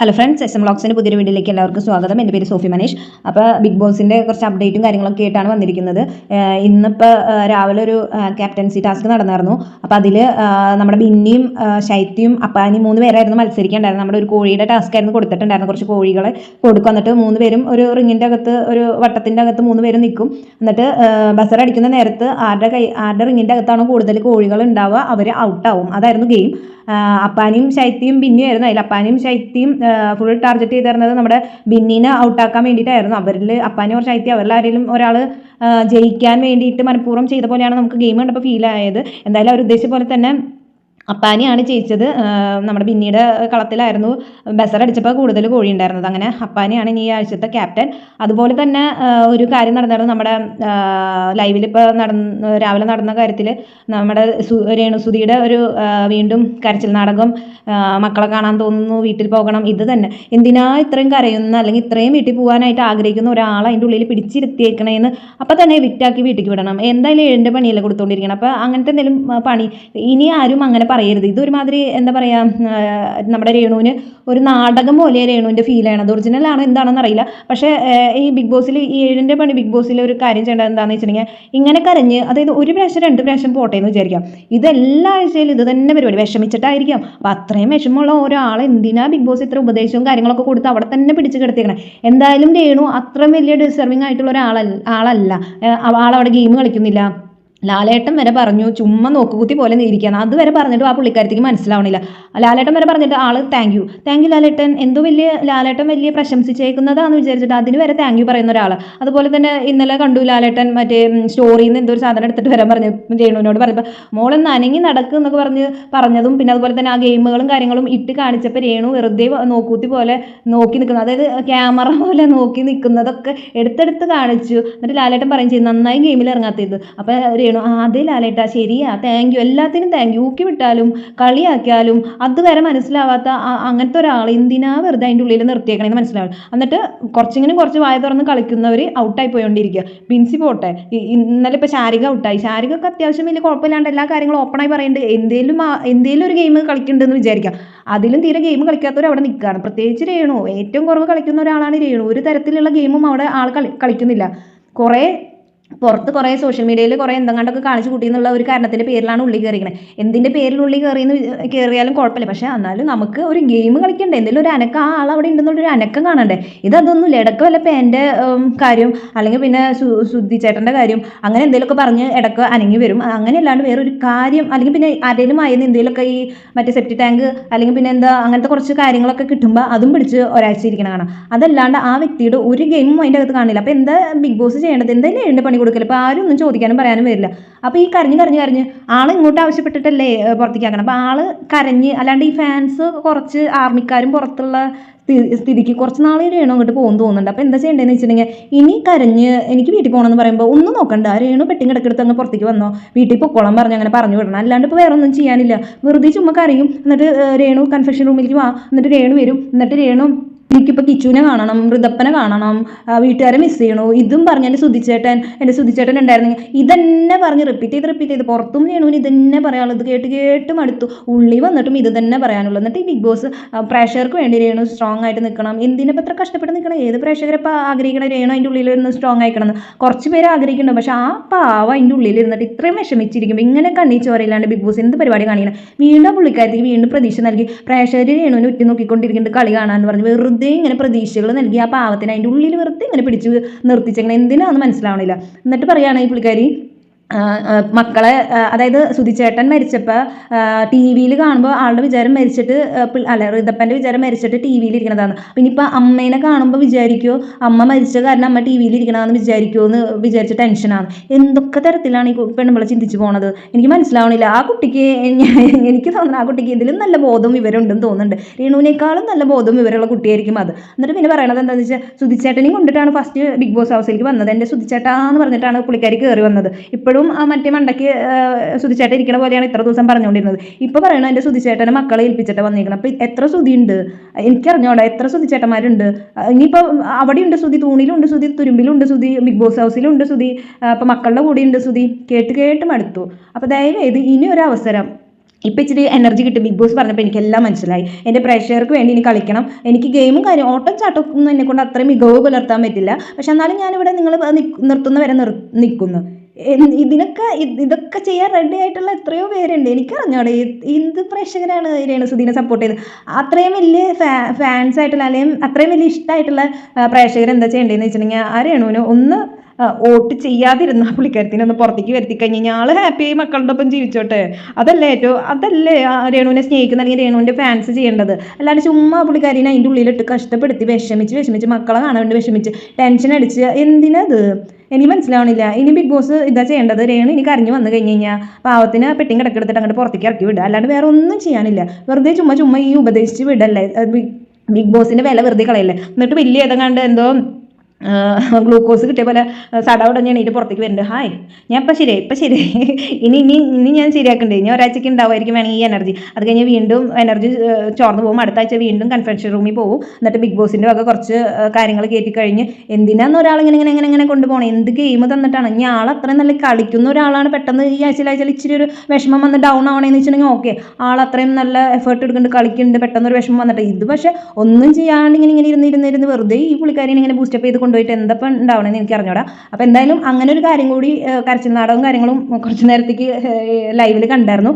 Hello friends S M ബ്ലോഗ്സിന്റെ പുതിയൊരു വീഡിയോയിലേക്ക് എല്ലാവർക്കും സ്വാഗതം. എന്റെ പേര് സോഫി മനീഷ്. അപ്പോൾ ബിഗ് ബോസിന്റെ കുറച്ച് അപ്ഡേറ്റും കാര്യങ്ങളൊക്കെ ആയിട്ടാണ് വന്നിരിക്കുന്നത്. ഇന്നിപ്പോൾ രാവിലെ ഒരു ക്യാപ്റ്റൻസി ടാസ്ക് നടന്നായിരുന്നു. അപ്പോൾ അതിൽ നമ്മുടെ ബിന്നിയും ശൈത്യയും അപ്പാനിയും അപ്പാനി മൂന്ന് പേരായിരുന്നു മത്സരിക്കേണ്ടായിരുന്നു നമ്മുടെ ഒരു കോഴിയുടെ ടാസ്ക് ആയിരുന്നു കൊടുത്തിട്ടുണ്ടായിരുന്നു കുറച്ച് കോഴികളെ കൊടുക്കും. എന്നിട്ട് മൂന്ന് പേരും ഒരു റിങ്ങിന്റെ അകത്ത് ഒരു വട്ടത്തിന്റെ അകത്ത് മൂന്ന് പേരും നിൽക്കും. എന്നിട്ട് ബസർ അടിക്കുന്ന നേരത്ത് ആരുടെ കൈ ആരുടെ റിങ്ങിന്റെ അകത്താണോ കൂടുതൽ കോഴികൾ ഉണ്ടാവുക അവർ ഔട്ടാവും അതായിരുന്നു ഗെയിം അപ്പാനിയും ശൈത്യയും ബിന്നിയായിരുന്നു അതിൽ. അപ്പാനിയും ശൈത്യം ഫുൾ ടാർഗറ്റ് ചെയ്തിരുന്നത് നമ്മുടെ ബിന്നിനെ ഔട്ടാക്കാൻ വേണ്ടിയിട്ടായിരുന്നു. അവരിൽ അപ്പാനെ കുറച്ച് ഐത്തി അവരിൽ ആരെങ്കിലും ഒരാൾ ജയിക്കാൻ വേണ്ടിയിട്ട് മനഃപൂർവം ചെയ്ത പോലെയാണ് നമുക്ക് ഗെയിം കണ്ടപ്പോൾ ഫീൽ ആയത്. എന്തായാലും അവർ ഉദ്ദേശിച്ച പോലെ തന്നെ അപ്പാനിയാണ് ജയിച്ചത്. നമ്മുടെ ബിന്നിയുടെ കളത്തിലായിരുന്നു ബസർ അടിച്ചപ്പോൾ കൂടുതൽ കോഴി ഉണ്ടായിരുന്നത്. അങ്ങനെ അപ്പാനിയാണ് ഈ ആഴ്ചത്തെ ക്യാപ്റ്റൻ. അതുപോലെ തന്നെ ഒരു കാര്യം നടന്നായിരുന്നു നമ്മുടെ ലൈവിൽ ഇപ്പോൾ നടന്ന രാവിലെ നടന്ന കാര്യത്തിൽ നമ്മുടെ രേണുസുതിയുടെ ഒരു വീണ്ടും കരച്ചിൽ നാടകം മക്കളെ കാണാൻ തോന്നുന്നു വീട്ടിൽ പോകണം ഇത് തന്നെ. എന്തിനാ ഇത്രയും കരയുന്ന അല്ലെങ്കിൽ ഇത്രയും വീട്ടിൽ പോകാനായിട്ട് ആഗ്രഹിക്കുന്ന ഒരാൾ അതിന്റെ ഉള്ളിൽ പിടിച്ചിരുത്തിയേക്കണേന്ന് അപ്പം തന്നെ വിറ്റാക്കി വീട്ടിലേക്ക് വിടണം. എന്തായാലും ഏഴിന്റെ പണിയല്ലേ കൊടുത്തുകൊണ്ടിരിക്കണം അപ്പോൾ അങ്ങനത്തെ എന്തെങ്കിലും പണി ഇനി ആരും അങ്ങനെ പറയരുത്. ഇതൊരുമാതിരി എന്താ പറയുക നമ്മുടെ രേണുവിന് ഒരു നാടകം പോലെ രേണുവിന്റെ ഫീൽ അത് ഒറിജിനൽ ആണ് എന്താണെന്ന് അറിയില്ല. പക്ഷേ ഈ ബിഗ് ബോസിൽ ഈ ഏഴിന്റെ പണി ബിഗ് ബോസിൽ ഒരു കാര്യം ചെയ്യേണ്ടത് എന്താണെന്ന് വെച്ചിട്ടുണ്ടെങ്കിൽ ഇങ്ങനെ കരഞ്ഞ് അതായത് ഒരു പ്രാവശ്യം രണ്ട് പ്രാവശ്യം പോട്ടെ എന്ന് വിചാരിക്കാം. ഇതെല്ലാ ആഴ്ചയിലും ഇത് തന്നെ പരിപാടി. വിഷമിച്ചിട്ടായിരിക്കാം. അപ്പം അത്രയും വിഷമമുള്ള ഒരാൾ എന്തിനാ ബിഗ് ബോസ് ഇത്ര ഉപദേശവും കാര്യങ്ങളൊക്കെ കൊടുത്ത് അവിടെ തന്നെ പിടിച്ച് കിടത്തിയേക്കണേ? എന്തായാലും രേണു അത്രയും വലിയ ഡിസർവിങ് ആയിട്ടുള്ള ഒരാളല്ല ആളല്ല. ആളവിടെ ഗെയിം കളിക്കുന്നില്ല. ലാലേട്ടൻ വരെ പറഞ്ഞു ചുമ്മാ നോക്കുകുത്തി പോലെ ഇരിക്കുകയാണ് അതുവരെ പറഞ്ഞിട്ട് ആ പുള്ളിക്കാരത്തേക്ക് മനസ്സിലാവണില്ല. ലാലേട്ടൻ വരെ പറഞ്ഞിട്ട് ആൾ thank you thank you Lalettan. എന്തോ വലിയ ലാലേട്ടൻ വലിയ പ്രശംസിച്ചേക്കുന്നതാന്ന് വിചാരിച്ചിട്ട് അതിന് വരെ താങ്ക് യു പറയുന്ന ഒരാൾ അതുപോലെ തന്നെ ഇന്നലെ കണ്ടു ലാലേട്ടൻ മറ്റേ സ്റ്റോറിയിൽ നിന്ന് എന്തോ ഒരു സാധനം എടുത്തിട്ട് വരാൻ പറഞ്ഞു രേണുവിനോട് പറഞ്ഞപ്പോൾ മോളെ നനങ്ങി നടക്കും എന്നൊക്കെ പറഞ്ഞ് പറഞ്ഞതും പിന്നെ അതുപോലെ തന്നെ ആ ഗെയിമുകളും കാര്യങ്ങളും ഇട്ട് കാണിച്ചപ്പോൾ രേണു വെറുതെ നോക്കൂത്തി പോലെ നോക്കി നിൽക്കുന്നത് അതായത് ക്യാമറ പോലെ നോക്കി നിൽക്കുന്നതൊക്കെ എടുത്തെടുത്ത് കാണിച്ചു. എന്നിട്ട് ലാലേട്ടൻ പറയും ചെയ്തു നന്നായി ഗെയിമിൽ ഇറങ്ങാത്തത് അപ്പോൾ രേണു ആ അതേ ലാലേട്ടാ ശരിയാ. താങ്ക് യു എല്ലാത്തിനും താങ്ക് യു ഊക്കി വിട്ടാലും കളിയാക്കിയാലും അതുവരെ മനസ്സിലാവാത്ത അങ്ങനത്തെ ഒരാൾ എന്തിനാ വെറുതെ അതിന്റെ ഉള്ളിൽ നിർത്തിയേക്കണേന്ന് മനസ്സിലാവും എന്നിട്ട് കുറച്ചിങ്ങനെ കുറച്ച് വായ തുറന്ന് കളിക്കുന്നവർ ഔട്ടായി പോയോണ്ടിരിക്കുക ബിൻസി പോട്ടെ. ഇന്നലെ ഇപ്പോൾ ശാരിക ഔട്ടായി ശാരികക്ക് അത്യാവശ്യം വലിയ കുഴപ്പമില്ലാണ്ട് എല്ലാ കാര്യങ്ങളും ഓപ്പണായി പറയുന്നുണ്ട് എന്തേലും എന്തേലും ഒരു ഗെയിം കളിക്കുന്നുണ്ടെന്ന് വിചാരിക്കാം. അതിലും തീരെ ഗെയിം കളിക്കാത്തവർ അവിടെ നിൽക്കുകയാണ് പ്രത്യേകിച്ച് രേണു. ഏറ്റവും കുറവ് കളിക്കുന്ന ഒരാളാണ് രേണു. ഒരു തരത്തിലുള്ള ഗെയിമും അവിടെ ആൾ കളി കളിക്കുന്നില്ല. കുറേ പുറത്ത് കുറേ സോഷ്യൽ മീഡിയയിൽ കുറേ എന്തെങ്കിലുമൊക്കെ കാണിച്ചു കൂട്ടി എന്നുള്ള ഒരു കാരണത്തിന്റെ പേരിലാണ് ഉള്ളി കയറിയിരിക്കുന്നത് എന്തിന്റെ പേരിൽ ഉള്ളി കയറിയെന്ന് കയറിയാലും കുഴപ്പമില്ല. പക്ഷേ എന്നാലും നമുക്ക് ഒരു ഗെയിം കളിക്കണ്ടേ? എന്തെങ്കിലും ഒരു അനക്ക ആ ആൾ അവിടെ ഉണ്ടെന്നുള്ളൊരു അനക്കം കാണണ്ടേ? ഇതൊന്നുമില്ല ഇടയ്ക്ക് വല്ല പേന്റെ കാര്യം അല്ലെങ്കിൽ പിന്നെ ശുദ്ധി ചേട്ടന്റെ കാര്യം അങ്ങനെ എന്തെങ്കിലുമൊക്കെ പറഞ്ഞ് ഇടയ്ക്ക് അനങ്ങി വരും. അങ്ങനെ അല്ലാണ്ട് വേറൊരു കാര്യം അല്ലെങ്കിൽ പിന്നെ ആരെങ്കിലും ആയിരുന്നു എന്തെങ്കിലുമൊക്കെ ഈ മറ്റേ സെപ്റ്റി ടാങ്ക് അല്ലെങ്കിൽ പിന്നെ എന്താ അങ്ങനത്തെ കുറച്ച് കാര്യങ്ങളൊക്കെ കിട്ടുമ്പോൾ അതും പിടിച്ച് ഒരാഴ്ച ഇരിക്കണം കാണാം. അതല്ലാണ്ട് ആ വ്യക്തിയുടെ ഒരു ഗെയിമും അതിന്റെ അകത്ത് കാണില്ല. അപ്പോൾ എന്താ ബിഗ് ബോസ് ചെയ്യേണ്ടത്? എന്തായാലും എഴുതി പണി കൊടുക്കൽ അപ്പോൾ ആരും ഒന്നും ചോദിക്കാനും പറയാനും വരില്ല. അപ്പോൾ ഈ കരഞ്ഞ് കരഞ്ഞ് കരഞ്ഞ് ആൾ ഇങ്ങോട്ട് ആവശ്യപ്പെട്ടിട്ടല്ലേ പുറത്തേക്ക് ആക്കണം അപ്പോൾ ആൾ കരഞ്ഞ് അല്ലാണ്ട് ഈ ഫാൻസ് കുറച്ച് ആർമിക്കാരും പുറത്തുള്ള സ്ഥിതിക്ക് കുറച്ച് നാളെ രേണു അങ്ങോട്ട് പോകും തോന്നുന്നുണ്ട്. അപ്പോൾ എന്താ ചെയ്യേണ്ടതെന്ന് വെച്ചിട്ടുണ്ടെങ്കിൽ ഇനി കരഞ്ഞ് എനിക്ക് വീട്ടിൽ പോകണമെന്ന് പറയുമ്പോൾ ഒന്നും നോക്കണ്ട. രേണു പെട്ടിങ് കിടക്കെടുത്ത് അങ്ങ് പുറത്തേക്ക് വന്നോ? വീട്ടിൽ പൊക്കോളം പറഞ്ഞ് അങ്ങനെ പറഞ്ഞു വിടണം. അല്ലാണ്ട് ഇപ്പോൾ വേറെ ഒന്നും ചെയ്യാനില്ല. വെറുതെ ചുമ്മാ കരയും. എന്നിട്ട് രേണു കൺഫെക്ഷൻ റൂമിലേക്ക് വാ. എന്നിട്ട് രേണു വരും. എന്നിട്ട് രേണു എനിക്കിപ്പോൾ കിച്ചുവിനെ കാണണം മൃതപ്പനെ കാണണം വീട്ടുകാരെ മിസ് ചെയ്യണു. ഇതും പറഞ്ഞ് എന്റെ സുധിച്ചേട്ടൻ എന്റെ സുധിച്ചേട്ടൻ ഉണ്ടായിരുന്നെങ്കിൽ ഇതന്നെ പറഞ്ഞ് റിപ്പീറ്റ് ചെയ്ത് റിപ്പീറ്റ് ചെയ്ത് പുറത്തും ചെയ്യണു ഇതന്നെ തന്നെ ഇത് കേട്ട് കേട്ട് മടുത്തു. ഉള്ളി വന്നിട്ടും ഇത് തന്നെ പറയാനുള്ളൂ എന്നിട്ട് ഈ ബിഗ് ബോസ് പ്രേക്ഷകർക്ക് വേണ്ടി രേണു സ്ട്രോങ് ആയിട്ട് നിൽക്കണം. എന്തിനിപ്പോൾ ഇത്ര കഷ്ടപ്പെട്ട് നിൽക്കണം? ഏത് പ്രേക്ഷകരെ ആഗ്രഹിക്കണം? രേണു അതിന്റെ ഉള്ളിൽ ഇരുന്ന് സ്ട്രോങ് ആയിക്കണം കുറച്ച് പേര് ആഗ്രഹിക്കുന്നുണ്ട്. പക്ഷേ ആ പാവ അതിന്റെ ഉള്ളിൽ ഇരുന്നിട്ട് ഇത്രയും വിഷമിച്ചിരിക്കുമ്പോൾ ഇങ്ങനെ കണ്ണീ ചോരയില്ലാണ്ട് ബിഗ് ബോസ് എന്ത് പരിപാടി കാണിക്കണം? വീണ്ടും പുള്ളിക്കാരത്തേക്ക് വീണ്ടും പ്രതീക്ഷ നൽകി. പ്രേക്ഷകർ രേണുവിനെ ഉറ്റി നോക്കിക്കൊണ്ടിരിക്കുന്നുണ്ട് കളി കാണാമെന്ന് പറഞ്ഞ് വെറുതെ വെറുതെ ഇങ്ങനെ പ്രതീക്ഷകൾ നൽകി ആ പാവത്തിന് അതിന്റെ ഉള്ളിൽ വെറുതെ ഇങ്ങനെ പിടിച്ച് നിർത്തിച്ചെങ്ങനെ എന്തിനാണെന്ന് മനസ്സിലാവണില്ല. എന്നിട്ട് പറയുകയാണ് ഈ പുള്ളിക്കാരി മക്കളെ അതായത് സുധിച്ചേട്ടൻ മരിച്ചപ്പോൾ ടി വിയിൽ കാണുമ്പോൾ ആളുടെ വിചാരം മരിച്ചിട്ട് അല്ല ഋതപ്പന്റെ വിചാരം മരിച്ചിട്ട് ടി വിയിൽ ഇരിക്കണതാണ്. പിന്നെ ഇപ്പം അമ്മേനെ കാണുമ്പോൾ വിചാരിക്കുമോ അമ്മ മരിച്ച കാരണം അമ്മ ടി വിയിൽ ഇരിക്കണമെന്ന് വിചാരിക്കുമോ എന്ന് വിചാരിച്ച ടെൻഷനാണ്. എന്തൊക്കെ തരത്തിലാണ് ഈ പെണ്ണുമ്പളെ ചിന്തിച്ചു പോണത്? എനിക്ക് മനസ്സിലാവണില്ല. ആ കുട്ടിക്ക് എനിക്ക് തോന്നുന്നു ആ കുട്ടിക്ക് ഇതിലും നല്ല ബോധവും വിവരമുണ്ടെന്ന് തോന്നുന്നുണ്ട്. രേണുവിനേക്കാളും നല്ല ബോധവും വിവരമുള്ള കുട്ടിയായിരിക്കും അത്. എന്നിട്ട് പിന്നെ പറയണത് എന്താണെന്ന് വെച്ചാൽ സുധിച്ചേട്ടനെയും കൊണ്ടിട്ടാണ് ഫസ്റ്റ് ബിഗ് ബോസ് ഹൗസിലേക്ക് വന്നത്. എന്റെ സുധിച്ചേട്ടാ എന്ന് പറഞ്ഞിട്ടാണ് പുള്ളിക്കാരി കയറി വന്നത്. ഇപ്പോഴും ഇപ്പോഴും മറ്റേ മണ്ടയ്ക്ക് സുധിച്ചേട്ടൻ ഇരിക്കുന്ന പോലെയാണ് ഇത്ര ദിവസം പറഞ്ഞുകൊണ്ടിരുന്നത്. ഇപ്പോൾ പറയണത് എന്റെ സുധിച്ചേട്ടനെ മക്കളെ ഏൽപ്പിച്ചിട്ട് വന്നിരിക്കണം അപ്പൊ എത്ര സുധിയുണ്ട്? എനിക്കറിഞ്ഞോടെ എത്ര സുധിച്ചേട്ടന്മാരുണ്ട്? ഇനിയിപ്പോൾ അവിടെയുണ്ട് സുധി തൂണിലുണ്ട് സുധി തുരുമ്പിലുണ്ട് സുധി ബിഗ് ബോസ് ഹൗസിലുണ്ട് സുധി അപ്പോൾ മക്കളുടെ കൂടെ ഉണ്ട് സുധി. കേട്ട് കേട്ട് മടുത്തു. അപ്പോൾ ദയവേത് ഇനി ഒരു അവസരം. ഇപ്പം ഇച്ചിരി എനർജി കിട്ടി. ബിഗ് ബോസ് പറഞ്ഞപ്പോൾ എനിക്കെല്ലാം മനസ്സിലായി. എന്റെ പ്രേക്ഷകർക്ക് വേണ്ടി ഇനി കളിക്കണം. എനിക്ക് ഗെയിമും കാര്യം ഓട്ടം ചാട്ടം ഒന്നും എന്നെ കൊണ്ട് അത്രയും മികവ് പുലർത്താൻ പറ്റില്ല. പക്ഷെ എന്നാലും ഞാനിവിടെ നിങ്ങൾ നിർത്തുന്നവരെ നിർ നിൽക്കുന്നു ഇതിനൊക്കെ ഇതൊക്കെ ചെയ്യാൻ റെഡി ആയിട്ടുള്ള എത്രയോ പേരുണ്ട്. എനിക്കറിഞ്ഞോടെ. എന്ത് പ്രേക്ഷകരാണ് രേണുസുദീനെ സപ്പോർട്ട് ചെയ്ത് അത്രയും വലിയ ഫാൻസ് ആയിട്ടുള്ള അല്ലെങ്കിൽ അത്രയും വലിയ ഇഷ്ടമായിട്ടുള്ള പ്രേക്ഷകർ എന്താ ചെയ്യേണ്ടതെന്ന് വെച്ചിട്ടുണ്ടെങ്കിൽ ആ രേണുവിന് ഒന്ന് വോട്ട് ചെയ്യാതിരുന്ന പുള്ളിക്കാരത്തിനെ ഒന്ന് പുറത്തേക്ക് വരുത്തി കഴിഞ്ഞ് ആൾ ഹാപ്പിയായി മക്കളുടെ ഒപ്പം ജീവിച്ചോട്ടെ. അതല്ലേ ഏറ്റവും അതല്ലേ രേണുവിനെ സ്നേഹിക്കുന്ന അല്ലെങ്കിൽ രേണുവിന്റെ ഫാൻസ് ചെയ്യേണ്ടത്. അല്ലാണ്ട് ചുമ്മാ പുള്ളിക്കാരിനെ അതിന്റെ ഉള്ളിലിട്ട് കഷ്ടപ്പെടുത്തി വിഷമിച്ച് വിഷമിച്ച് മക്കളെ കാണാൻ വേണ്ടി വിഷമിച്ച് ടെൻഷൻ അടിച്ച് എന്തിനത് എനിക്ക് മനസ്സിലാവണില്ല. ഇനി ബിഗ് ബോസ് ഇതാ ചെയ്യേണ്ടത്. രേണു ഇനി കരഞ്ഞു വന്നു കഴിഞ്ഞ് കഴിഞ്ഞാൽ പാവത്തിന് പെട്ടിയും കിടക്കെടുത്തിട്ട് അങ്ങോട്ട് പുറത്തേക്ക് ഇറക്കി വിടുക. അല്ലാണ്ട് വേറെ ഒന്നും ചെയ്യാനില്ല. വെറുതെ ചുമ്മാ ചുമ്മാ ഈ ഉപദേശിച്ച് വിടല്ലേ? ബിഗ് ബിഗ് ബോസിന്റെ വില വെറുതെ കളയല്ലേ? എന്നിട്ട് വലിയ ഏതെങ്ങാണ്ട് എന്തോ ഗ്ലൂക്കോസ് കിട്ടിയ പോലെ സടവിടെ എണീറ്റ് പുറത്തേക്ക് വരുന്നുണ്ട്. ഹായ്. ഞാൻ ഇപ്പം ശരിയായി ഇപ്പം ശരി. ഇനി ഇനി ഇനി ഞാൻ ശരിയാക്കണ്ടേ? ഇനി ഒരാഴ്ചയ്ക്ക് ഉണ്ടാവുമായിരിക്കും വേണമെങ്കിൽ ഈ എനർജി അത് കഴിഞ്ഞ് വീണ്ടും എനർജി ചോർന്ന് പോകും. അടുത്ത ആഴ്ച വീണ്ടും കൺഫെൻഷൻ റൂമിൽ പോകും. എന്നിട്ട് ബിഗ് ബോസിന്റെ വക കുറച്ച് കാര്യങ്ങൾ കയറ്റി കഴിഞ്ഞ് എന്തിനാന്ന് ഒരാൾ ഇങ്ങനെ ഇങ്ങനെ ഇങ്ങനെ ഇങ്ങനെ കൊണ്ടുപോകണം എന്ത് ഗെയിം തന്നിട്ടാണ്? ഇനി ആൾ അത്രയും നല്ല കളിക്കുന്ന ഒരാളാണ് പെട്ടെന്ന് ഈ ആഴ്ചയിൽ ആഴ്ചയിൽ ഇച്ചിരി ഒരു വിഷമം വന്ന് ഡൗൺ ആവണേന്ന് വെച്ചിട്ടുണ്ടെങ്കിൽ ഓക്കെ ആൾ അത്രയും നല്ല എഫേർട്ട് എടുക്കുന്നുണ്ട് കളിക്കുന്നുണ്ട് പെട്ടെന്ന് ഒരു വിഷമം വന്നിട്ട്. ഇത് പക്ഷേ ഒന്നും ചെയ്യാണ്ട് ഇങ്ങനെ ഇങ്ങനെ ഇരുന്ന് ഇരുന്ന് വെറുതെ ഈ പുള്ളിക്കാരിനെ ഇങ്ങനെ ബൂസ്റ്റപ്പ് ചെയ്ത് കൊണ്ടുപോയിട്ട് എന്തപ്പം ഉണ്ടാവണമെന്ന് എനിക്ക് അറിഞ്ഞൂടാ. അപ്പോൾ എന്തായാലും അങ്ങനെ ഒരു കാര്യം കൂടി കരച്ചിൽ നാടകവും കാര്യങ്ങളും കുറച്ച് നേരത്തേക്ക് ലൈവിൽ കണ്ടായിരുന്നു.